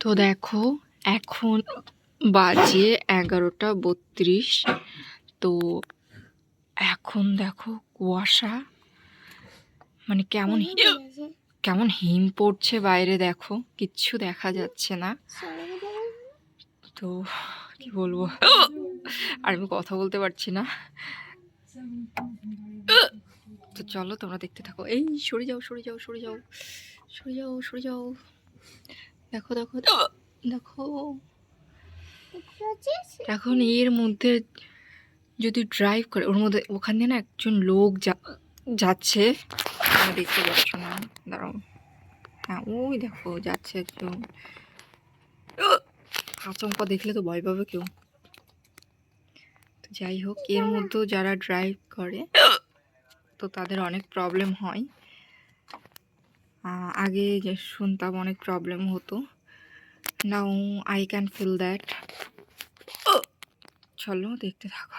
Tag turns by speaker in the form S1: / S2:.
S1: তো দেখো এখন বাজে এগারোটা বত্রিশ। তো এখন দেখো কুয়াশা। মানে কেমন কেমন হিম পড়ছে বাইরে দেখো কিচ্ছু দেখা যাচ্ছে না। তো কি বলব? আর আমি কথা বলতে পারছি না। তো চলো তোমরা দেখতে থাকো। এই সরে যাও সরে যাও সরে যাও সরে যাও সরে যাও। দেখো দেখো দেখো। এখন এর মধ্যে যদি ড্রাইভ করে ওর মধ্যে ওখান দিয়ে না একজন লোক যা- যাচ্ছে। দেখতে পাচ্ছ না দাঁড়াও। হ্যাঁ ওই দেখো যাচ্ছে একজন আচমকা দেখলে তো ভয় পাবে কেউ। তো যাই হোক এর মধ্যেও যারা ড্রাইভ করে তো তাদের অনেক প্রবলেম হয়। আগে শুনতাম অনেক প্রবলেম হতো। Now I can feel that চলো দেখতে থাকো।